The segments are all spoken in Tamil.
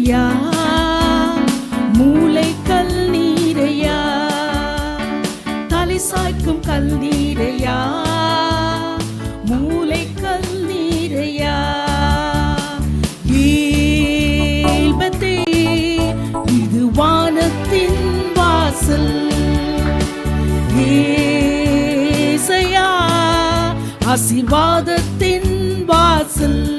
நீரையா? மூளை நீரையா? தலை சாய்க்கும் கல் நீரையா? மூளை நீரையா? ஏல்பத்தே இது வானத்தின் வாசல். ஏசையா ஆசீர்வாதத்தின் வாசல்.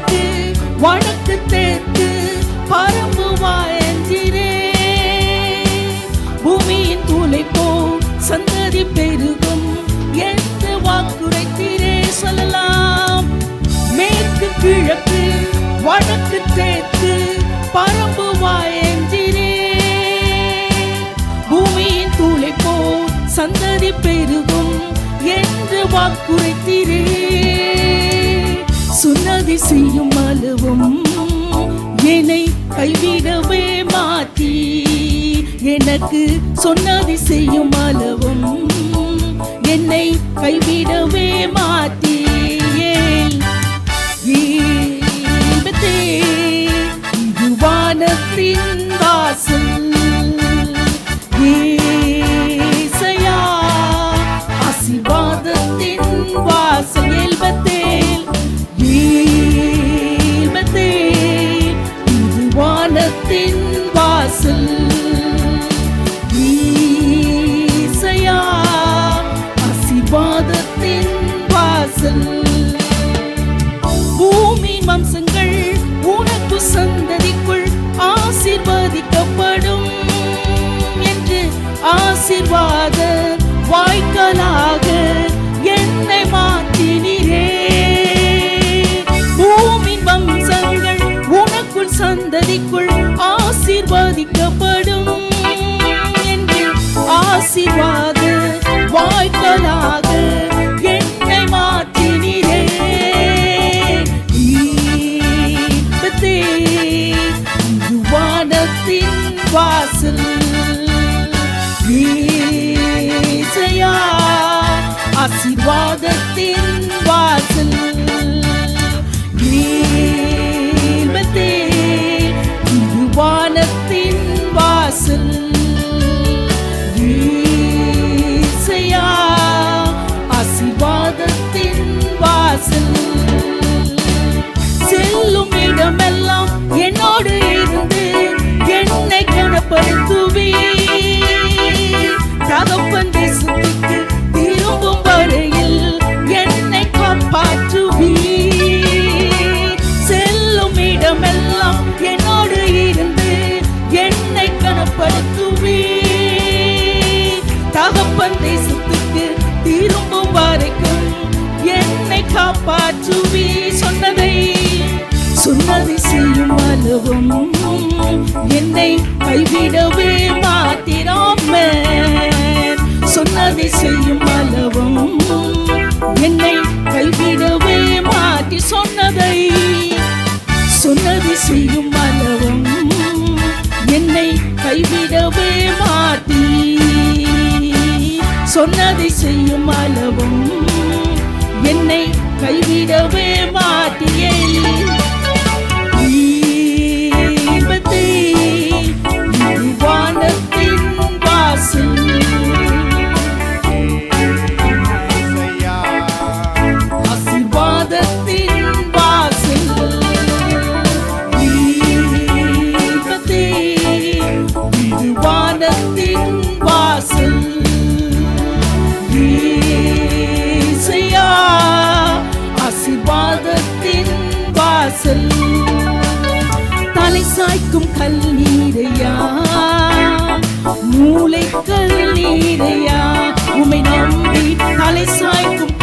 கிழக்கு வடக்கு தெற்கு பரம்புவாயஞ்சிரே பூமியின் தூளை சந்ததி பெருகும் என்று வாக்குரைத்தீரே சொல்லலாம். மேற்கு கிழக்கு வடக்கு தெற்கு பரம்புவாயஞ்சிரே பூமியின் தூளை சந்ததி பெருகும் என்று வாக்குரைத்தீரே. சுன்னதி செய்யும் அளவும் என்னை கைவிடவே மாற்றி எனக்கு சொன்னதி செய்யும் அளவும் என்னை கைவிடவே மாற்றி மாம்சங்கள் உனக்கு சந்ததிக்குள் ஆசீர்வதிக்கப்படும் என்று ஆசிர்வாத வாய்க்கலாக ஆசீர்வாதத்தின் வாசல் காப்பாற்றுவே சொன்னதை. சொன்னதை செய்யும் அளவும் என்னை கைவிடவே மாத்திராம சொன்னதை செய்யும் அளவும் என்னை கைவிடவே மாற்றி சொன்னதை. சொன்னதை செய்யும் அளவும் என்னை கைவிடவே மாட்டி சொன்னதை செய்யும் அளவும் என்னை கைவிடவே மாட்டியே சாய்க்கும் கல்லீரையா? மூளை கல்லீரையா உமை நம்பி தலை சாய்க்கும்